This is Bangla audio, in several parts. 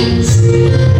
eyes.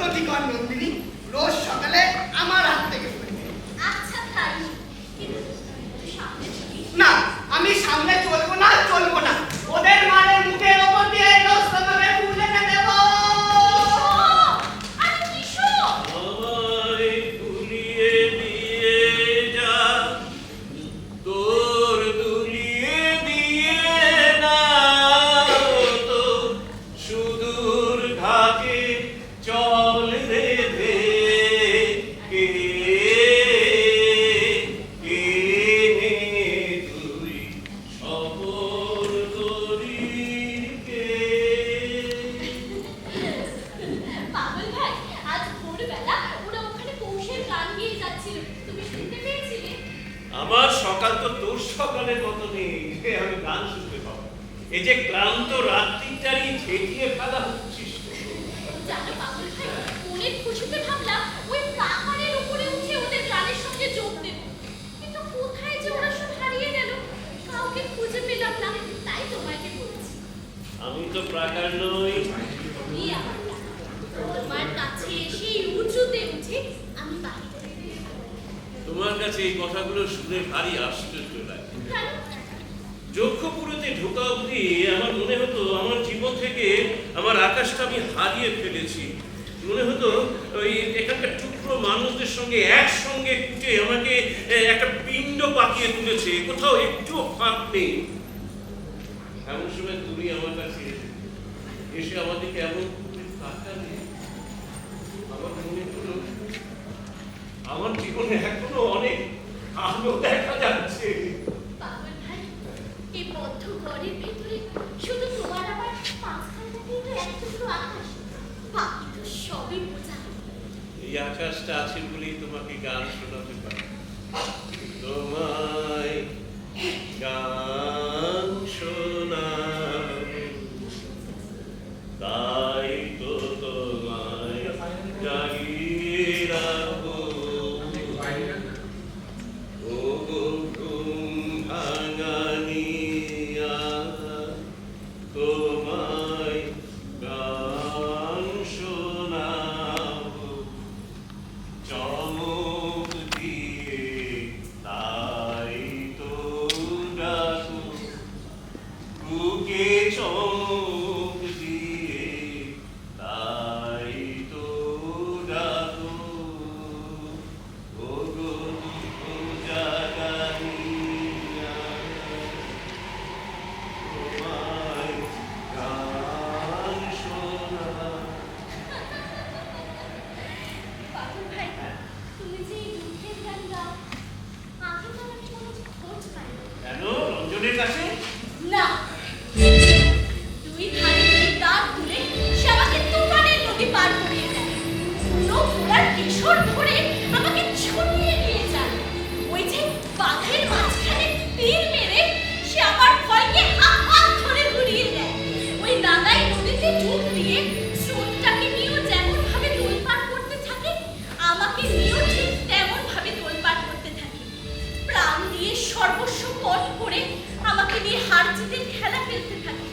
ভক্ত নন্দিনী? রোজ সকালে সকাল তো তোর সকালের মতো নেই। যে আমি গান শুনতে পাবো। এই যে ক্লান্ত রাত্রিটারই ঝেঁটিয়ে ফেলা হচ্ছিস পাহাড়ের উপরে উঠে কাউকে খুঁজে পেলাম না। তাই আমি তো প্রাকার নই। তোমার কাছে এসে উঁচুতে উঠে আমি বাড়ি কাছে এই কথাগুলো শুনে ভারী আশ্চর্য লাগে। যক্ষপুরতে ঢোকা অবধি আমার মনে হতো আমার জীবন থেকে আমার আকাশটা আমি হারিয়ে ফেলেছি। মনে হতো ওই এখানকার টুকরো মানুষদের সঙ্গে একসঙ্গে কুটে আমাকে একটা পিণ্ড পাকিয়ে তুলেছে। কোথাও একটু ফাঁক নেই। এমন সময় তুমি আমার কাছে এসে আমাদেরকে এমন আমার মনে হলো, আমার জীবনে এখনও আলো দেখা যাচ্ছে। এই বদ্ধ ঘরের ভিতরে শুধু তোমার আমার কিন্তু সবই আকাশটা আছে বলেই তোমাকে গান না। দুই সে আমাকে তুফানের নদী পার আমাকে ছড়িয়ে নিয়ে যায় ওই যে বাঘের মাঝখানে তীর মেরে সে আমার ভয়কে হাত ধরে ঘুরিয়ে দেয়। ওই নাগাই নদীতে ডুব দিয়ে স্রোতটাকে নিয়েও যেমন ভাবে করতে থাকে, আমাকে নিয়েও ঠিক তেমন করতে থাকে। প্রাণ দিয়ে সর্বস্ব নিয়ে হার জিতের খেলা খেলতে থাকে।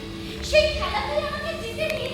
সেই খেলাতে আমাকে জিতে নিয়ে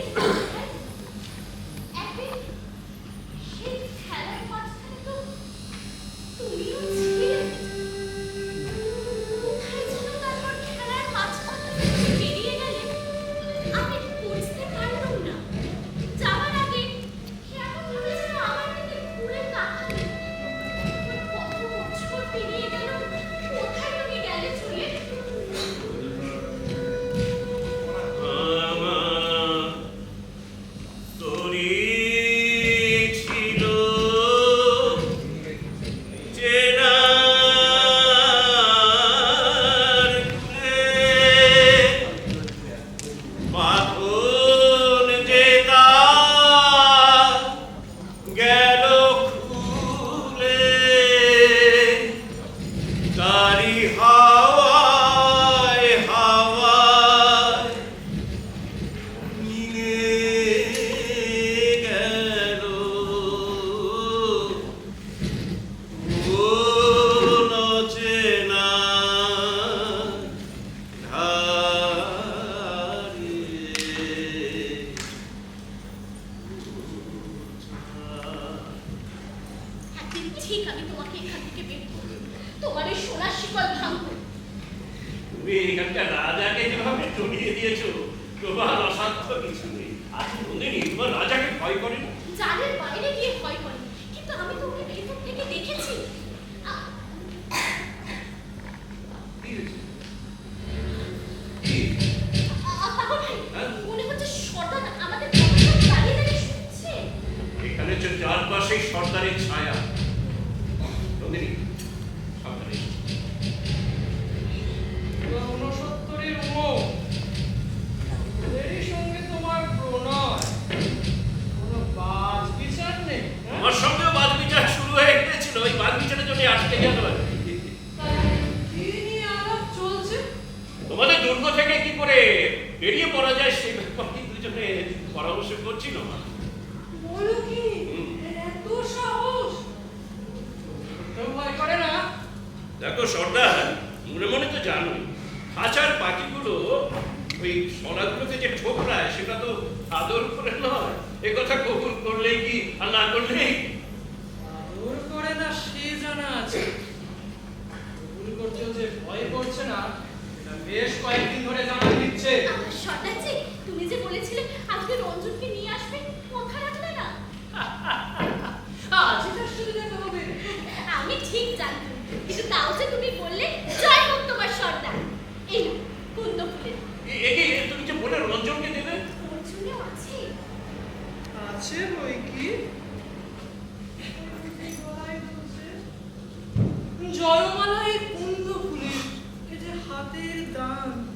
ঠিক আমি তোমাকে এখান থেকে বের করব তোমার ওই সোনার শিকল ভাঙবো তুমি এখানকার রাজাকে যেভাবে চড়িয়ে দিয়েছ তোমার অসাধ্য কিছু নেই। আজ নন্দিনী তোমার রাজাকে ভয় করে না? জালের বাইরে গিয়ে ভয় করে কিন্তু আমি তো ওকে ভেতর থেকে দেখেছি। আ- কি হয়েছে? কি? দুর্গ থেকে কি করে বেরিয়ে পড়া যায় সেই ব্যাপারে দুজনে পরামর্শ করছিল বলো কি? এত সাহস! ভয় করে না? দেখো সর্দার মনে মনে তো জানোই খাঁচার পাখিগুলো ওই সরাগুলোকে যে ঠোকরায় সেটা তো আদর করে নয়। এ কথা কবুল করলেই কি আর না করলেই? আদর করে না সে জানা আছে। করছেও যে বেশ কয়েকদিন ধরে জানা দিচ্ছে। আমার সর্দারজি তুমি যে বলেছিলে আজকে রঞ্জনকে নিয়ে আসবে কথা রাখলে না। আজই তার সাথে দেখা হবে। আমি ঠিক জানতাম কিন্তু তাও যে তুমি বললে জয় হোক তোমার সর্দার এই কুন্দ ফুলের এ- একে তুমি যে বলে রঞ্জনকে দেবে? অর্জুনেও আছে। আছে বই কি? জয়মালা যে হাতের দান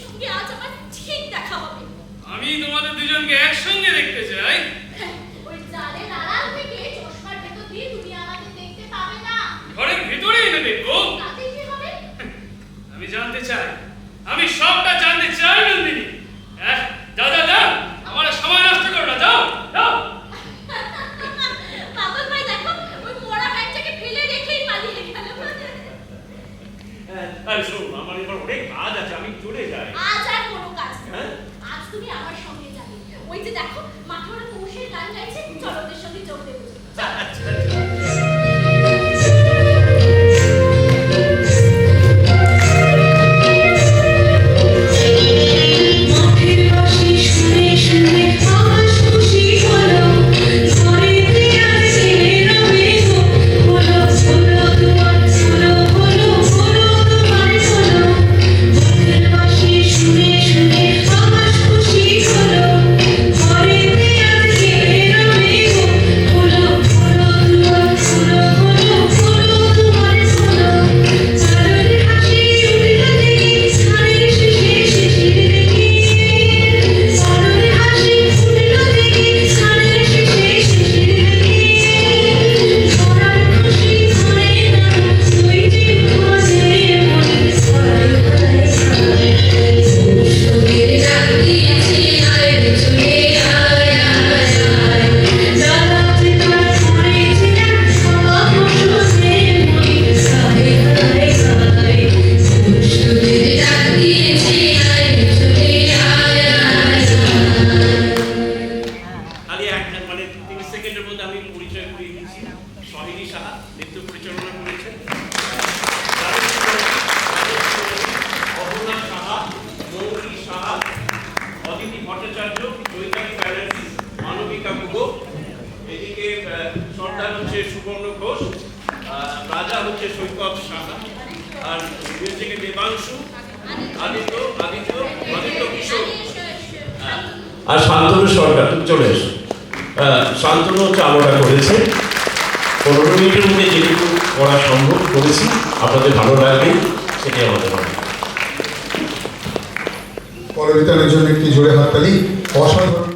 সঙ্গে আজ আমার ঠিক দেখা হবে। আমি তোমাদের দুজনকে একসঙ্গে দেখতে চাই। ওই জালের আড়াল থেকে চশমার ভেতর দিয়ে তুমি আমাকে দেখতে পাবে না। ঘরের ভিতরে এনে দেখব। তাতে কি হবে? আমি জানতে চাই। আমি সবটা জানতে চাই নন্দিনী। দাদা যা আরে শোন আমার এবার অনেক কাজ আছে আমি চলে যাই। আজ আর কোনো কাজ হ্যাঁ? আজ তুমি আমার সঙ্গে যাবে। ওই যে দেখো মাঠে ওরা গান গাইছে চলো ওদের সঙ্গে যোগ দেবো। মাঠের আর শান্তনু সরকার, তুমি চলে এসো। শান্তনু আমরা করেছে। পনেরো মিনিটের মধ্যে যেটুকু করা সম্ভব করেছি। আপনাদের ভালো লাগবে, সেটাই আমাদের ভালো পরবিতানের জন্য একটি জোরে হাততালি। অসাধারণ।